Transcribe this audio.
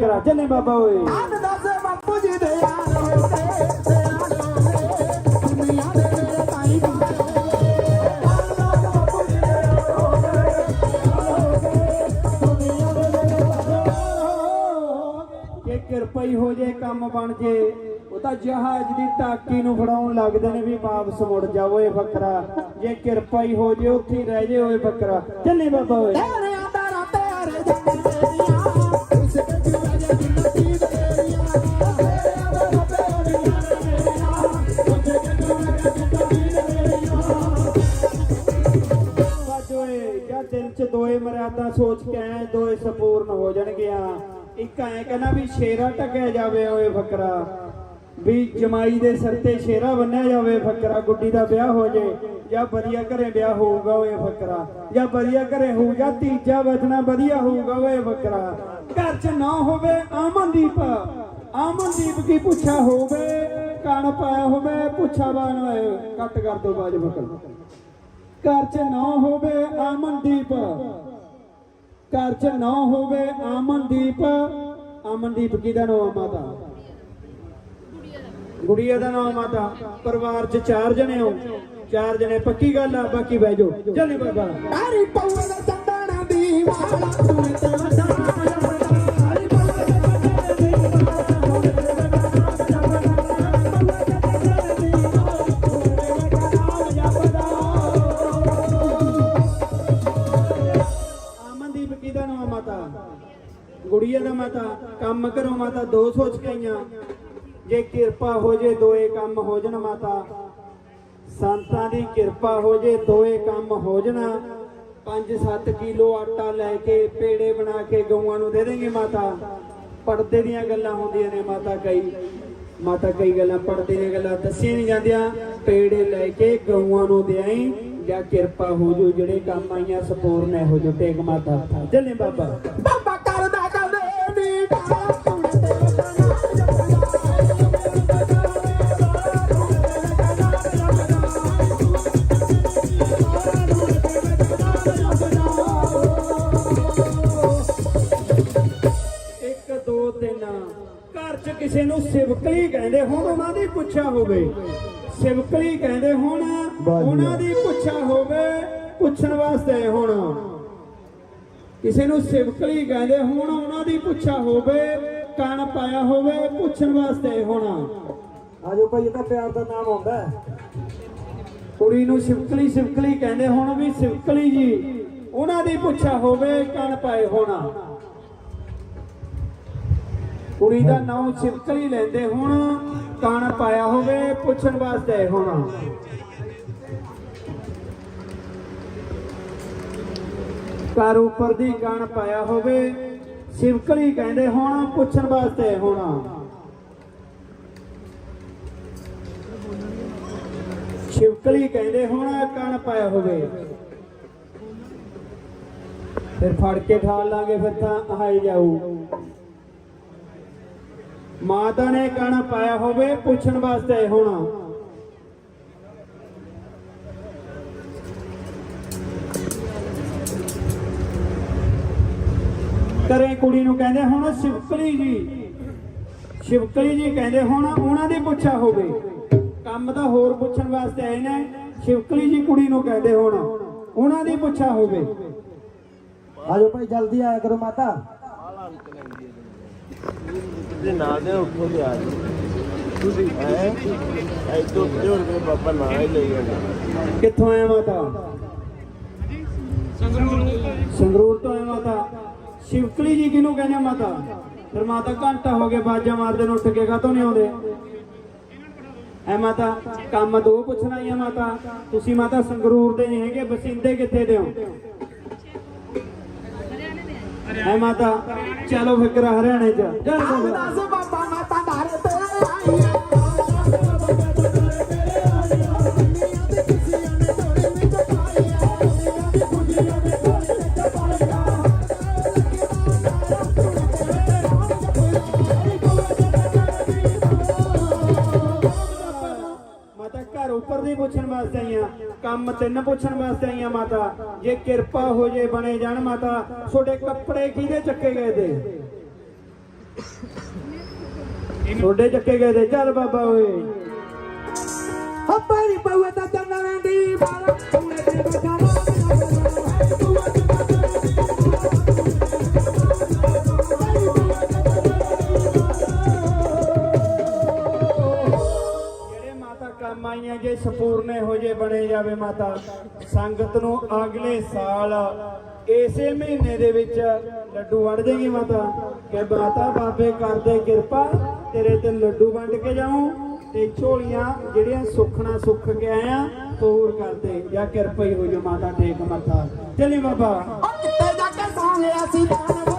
ਕਰਾ ਚੱਲੇ ਬਾਬਾ ਓਏ। ਆਨ ਦੱਸ ਬਾਪੂ ਜੀ ਦੇ ਯਾਰ ਹੋ ਤੇ ਯਾਰ ਹੋ ਜੇ ਕੰਮ ਬਣ ਜੇ। ਉਹ ਤਾਂ ਜਹਾਜ਼ ਦੀ ਟਾਕੀ ਨੂੰ ਫੜਾਉਣ ਲੱਗਦੇ ਨੇ ਵੀ ਵਾਪਸ ਮੁੜ ਜਾਵੋ ਇਹ ਬੱਕਰਾ। ਜੇ ਕਿਰਪਾ ਹੀ ਜੇ ਉੱਥੇ ਰਹਿ ਜੇ ਓਏ ਬੱਕਰਾ। ਚੱਲੇ ਬਾਬਾ ਓਏ। ਦੋਏ ਮਰਿਆਦਾ ਸੋਚ ਕੇ ਐ ਦੋਏ ਸੰਪੂਰਨ ਹੋ ਜਾਣਗੀਆਂ ਇੱਕ ਐ ਕਹਿੰਦਾ ਵੀ ਸ਼ੇਰਾ ਟਕਿਆ ਜਾਵੇ ਓਏ ਫਕਰਾ ਵੀ ਜਮਾਈ ਦੇ ਸਿਰ ਤੇ ਸ਼ੇਰਾ ਬੰਨਿਆ ਜਾਵੇ, ਫਕਰਾ ਗੁੱਡੀ ਦਾ ਵਿਆਹ ਹੋ ਜੇ ਜਾਂ ਵਧੀਆ ਘਰੇ ਵਿਆਹ ਹੋਊਗਾ ਓਏ ਫੱਕਰਾ ਜਾਂ ਵਧੀਆ ਘਰੇ ਹੋਊ ਤੀਜਾ ਬਚਣਾ ਵਧੀਆ ਹੋਊਗਾ ਓਏ ਫੱਕਰਾ ਘਰ 'ਚ ਨਾ ਹੋਵੇ ਆਮਨਦੀਪ ਆਮਨਦੀਪ ਕੀ ਪੁੱਛਾ ਹੋਵੇ, ਕਣ ਪਾਇਆ ਹੋਵੇ ਪੁੱਛਾ ਬਾਣ ਹੋਏ, ਕੱਟ ਕਰ ਦੋ ਬਾਜ ਬਕਲ ਘਰ 'ਚ ਨਾ ਹੋਵੇ ਆਮਨਦੀਪ ਘਰ 'ਚ ਨਾ ਹੋਵੇ ਆਮਨਦੀਪ ਅਮਨਦੀਪ ਕਿਹਦਾ ਨਾਮ ਆ ਮਾਤਾ? ਗੁੜੀਆ ਦਾ ਨਾਮ ਮਾਤਾ ਪਰਿਵਾਰ 'ਚ ਚਾਰ ਜਣੇ ਹੋ। ਚਾਰ ਜਣੇ ਪੱਕੀ ਗੱਲ ਆ ਬਾਕੀ ਬਹਿ ਜਾਓ। ਚੱਲੇ ਬਾਬਾ ਤਾਰੀ ਪਉਏ ਦਾ ਚੰਦਣਾ ਦੀ ਵਾਲਾ ਤੂੰ ਤੇ ਗੁੜੀਆ ਦਾ ਮਾਤਾ ਕੰਮ ਕਰੋ ਮਾਤਾ ਦੋ ਸੋਚ ਕੇ ਆਈਆਂ ਜੇ ਕਿਰਪਾ ਹੋ ਜੇ ਦੋਏ ਕੰਮ ਹੋ ਜਣ ਮਾਤਾ। ਸੰਤਾਂ ਦੀ ਕਿਰਪਾ ਹੋ ਜੇ ਦੋਏ ਕੰਮ ਹੋ ਜਣਾ। 5-7 ਕਿਲੋ ਆਟਾ ਲੈ ਕੇ ਪੇੜੇ ਬਣਾ ਕੇ ਗਊਆਂ ਨੂੰ ਦੇ ਦੇਂਗੇ ਮਾਤਾ। ਪੜਦੇ ਦੀਆਂ ਗੱਲਾਂ ਹੁੰਦੀਆਂ ਨੇ ਮਾਤਾ ਕਈ। ਮਾਤਾ ਕਈ ਗੱਲਾਂ ਪੜਦੇ ਦੀਆਂ ਗੱਲਾਂ ਦੱਸੀਆਂ ਨਹੀਂ ਜਾਂਦੀਆਂ। ਪੇੜੇ ਲੈ ਕੇ ਗਊਆਂ ਨੂੰ ਦੇਈਂ ਜਾਂ ਕਿਰਪਾ ਹੋ ਜੋ ਜਿਹੜੇ ਕੰਮ ਆਈਆਂ ਸਪੂਰਨ ਹੋ ਜੋ ਟੇਕ ਮਾਤਾ। ਚੱਲੇ ਬਾਬਾ। ਬਾਬਾ ਕਰਦਾ ਕਦੇ ਨੀ ਸਿਵਕਲੀ ਕਹਿੰਦੇ ਹੁਣ ਉਹਨਾਂ ਦੀ ਪੁੱਛਾ ਹੋਵੇ। ਸਿਵਕਲੀ ਕਹਿੰਦੇ ਹੁਣ ਉਹਨਾਂ ਦੀ ਪੁੱਛਾ ਹੋਵੇ ਪੁੱਛਣ ਵਾਸਤੇ ਹੁਣ। ਕਿਸੇ ਨੂੰ ਸਿਵਕਲੀ ਕਹਿੰਦੇ ਹੁਣ ਉਹਨਾਂ ਦੀ ਪੁੱਛਾ ਹੋਵੇ ਕਣ ਪਾਇਆ ਹੋਵੇ ਪੁੱਛਣ ਵਾਸਤੇ ਹੁਣ। ਆਜੋ ਭਾਈ ਇਹ ਤਾਂ ਪਿਆਰ ਦਾ ਨਾਮ ਆਉਂਦਾ ਕੁੜੀ ਨੂੰ ਸਿਵਕਲੀ ਸਿਵਕਲੀ ਕਹਿੰਦੇ ਹੁਣ ਵੀ ਸਿਵਕਲੀ ਜੀ। ਉਹਨਾਂ ਦੀ ਪੁੱਛਾ ਹੋਵੇ ਕਣ ਪਾਏ ਹੋਣਾ। ਕੁੜੀ ਦਾ ਨਾਮ ਸਿਵਕਲੀ ਲੈਂਦੇ ਹੁਣ ਕਣ ਪਾਇਆ ਹੋਵੇ ਪੁੱਛਣ ਵਾਸਤੇ ਹੋਣਾ। ਘਰ ਉੱਪਰ ਦੀ ਕਣ ਪਾਇਆ ਹੋਵੇ ਸਿਵਕਲੀ ਕਹਿੰਦੇ ਹੁਣ, ਪੁੱਛਣ ਵਾਸਤੇ ਹੋਣਾ। ਸ਼ਿਵਕਲੀ ਕਹਿੰਦੇ ਹੋਣਾ ਕਣ ਪਾਇਆ ਹੋਵੇ। ਫਿਰ ਫੜ ਕੇ ਠਾਲ ਲਾਂਗੇ, ਫਿਰ ਤਾਂ ਆਈ ਜਾਊ। ਮਾਤਾ ਨੇ ਕਣ ਪਾਇਆ ਹੋਵੇ ਪੁੱਛਣ ਵਾਸਤੇ ਹੋਣਾ। ਕਰੇ ਕੁੜੀ ਨੂੰ ਕਹਿੰਦੇ ਹੁਣ ਸ਼ਿਵਕਲੀ ਜੀ। ਸ਼ਿਵਕਲੀ ਜੀ ਕਹਿੰਦੇ ਹੁਣ ਉਹਨਾਂ ਦੀ ਪੁੱਛਾ ਹੋਵੇ। ਕੰਮ ਤਾਂ ਹੋਰ ਪੁੱਛਣ ਵਾਸਤੇ ਆਏ ਨੇ। ਸ਼ਿਵਕਲੀ ਜੀ ਕੁੜੀ ਨੂੰ ਕਹਿੰਦੇ ਹੁਣ ਉਹਨਾਂ ਦੀ ਪੁੱਛਾ ਹੋਵੇ। ਆਜੋ ਭਾਈ, ਜਲਦੀ ਆਇਆ ਕਰੋ ਮਾਤਾ। ਦੇ ਨਾਂ ਦੇ ਉੱਠੋ ਤੇ ਆ ਜੀ। ਤੁਸੀਂ ਐ ਤੋਂ ਜੋਰ ਕੇ ਬਾਬਾ ਨਾਂ ਹੀ ਲਈ ਜਾਂਦਾ ਕਿੱਥੋਂ ਆਇਆ ਮਾਤਾ? ਸੰਗਰੂਰ ਤੋਂ। ਆਇਆ ਮਾਤਾ। ਸ਼ਿਵਕਲੀ ਜੀ ਕਿਹਨੂੰ ਕਹਿੰਦੇ ਮਾਤਾ? ਫਿਰ ਮਾਤਾ ਘੰਟਾ ਹੋ ਗਿਆ ਬਾਜਾ ਮਾਰਦੇ ਨੂੰ ਉੱਠ ਕੇ ਕਾਤੋਂ ਨਹੀਂ ਆਉਂਦੇ? ਐ ਮਾਤਾ ਕੰਮ ਦੋ ਪੁੱਛਣਾ ਹੀ ਆ ਮਾਤਾ। ਤੁਸੀਂ ਮਾਤਾ ਸੰਗਰੂਰ ਦੇ ਨਹੀਂ ਹੈਗੇ ਬਸਿੰਦੇ ਕਿੱਥੇ ਦੇ ਹੋ? ਐ ਮਾਤਾ ਚਲੋ ਫਿਕਰ ਹਰਿਆਣੇ ਚ। ਜੈ ਬਾਬਾ ਦੱਸ ਬਾਬਾ ਮਾਤਾ ਧਾਰੇ ਤੇ ਆਈਆਂ ਮਾਤਾ ਘਰ ਉੱਪਰ ਦੀ ਪੁੱਛਣ ਵਾਸਤੇ ਆਈਆਂ ਕੰਮ ਤਿੰਨ ਪੁੱਛਣ ਵਾਸਤੇ ਆਈਆਂ ਮਾਤਾ। ਜੇ ਕਿਰਪਾ ਹੋ ਜੇ ਬਣੇ ਜਾਣ ਮਾਤਾ, ਤੁਹਾਡੇ ਕੱਪੜੇ ਕਿਹਦੇ ਚੱਕੇ ਗਏ ਤੇ? ਤੁਹਾਡੇ ਚੱਕੇ ਗਏ ਤੇ? ਚੱਲ ਬਾਬਾ ਓਏ। ਹੱਪਰੀ ਕੰਮ ਜੇ ਸਪੂਰਨੇ ਹੋ ਜੇ ਬਣੇ ਜਾਵੇ ਮਾਤਾ, ਸੰਗਤ ਨੂੰ ਅਗਲੇ ਸਾਲ ਇਸੇ ਮਹੀਨੇ ਦੇ ਵਿੱਚ ਲੱਡੂ ਵੰਡ ਦੇਗੀ ਮਾਤਾ। ਕਿ ਮਾਤਾ ਬਾਬੇ ਕਰਦੇ ਕਿਰਪਾ, ਤੇਰੇ ਤੇ ਲੱਡੂ ਵੰਡ ਕੇ ਜਾਉਂ ਤੇ ਝੋਲੀਆਂ ਜਿਹੜੀਆਂ ਸੁੱਖਣਾ ਸੁੱਖ ਕੇ ਆਇਆ ਪੂਰ ਕਰਦੇ ਜਾਂ ਕਿਰਪਾ ਹੀ ਹੋ ਜੋ ਮਾਤਾ ਟੇਕ ਮੱਥਾ ਚੱਲੀ ਬਾਬਾ। ਉਹ ਕਿੱਤੇ ਜਾ ਕੇ ਸਾਂਗਿਆ ਸੀ ਦਾਨ